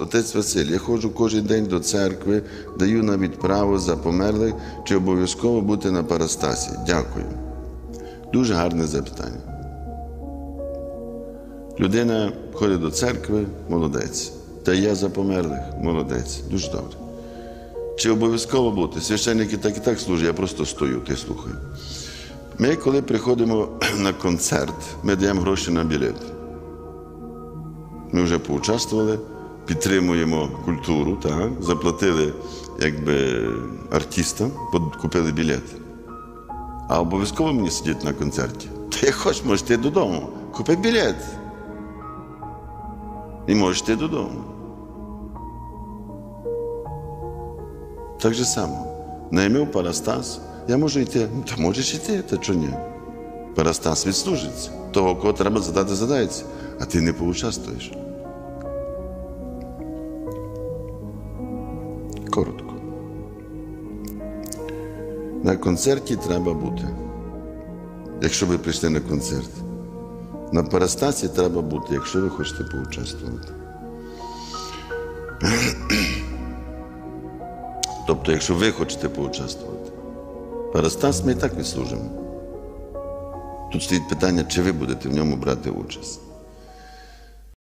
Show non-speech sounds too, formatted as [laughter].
Отець Василь, я ходжу кожен день до церкви, даю навіть право за померлих, чи обов'язково бути на парастасі. Дякую. Дуже гарне запитання. Людина ходить до церкви, молодець. Та я за померлих, молодець. Дуже добре. Чи обов'язково бути? Священники так і так служать, я просто стою й слухаю. Ми, коли приходимо [clears throat] на концерт, ми даємо гроші на білет. Ми вже поучаствували, підтримуємо культуру, так? заплатили якби, артистам, купили білет. А обов'язково мені сидіти на концерті. Та як хочеш, можеш йти додому. Купи білет. І можеш йти додому. Так же само. Наймив Парастас, я можу йти. Ну, Та можеш йти, та чого ні? Парастас відслужиться. Того, кого треба задати, задається, а ти не поучаствуєш. Коротко. На концерті треба бути. Якщо ви прийшли на концерт. На парастасі треба бути, якщо ви хочете поучаствувати. [clears throat] Тобто, якщо ви хочете поучаствувати. Парастас ми і так відслужимо. Тут стоїть питання, чи ви будете в ньому брати участь.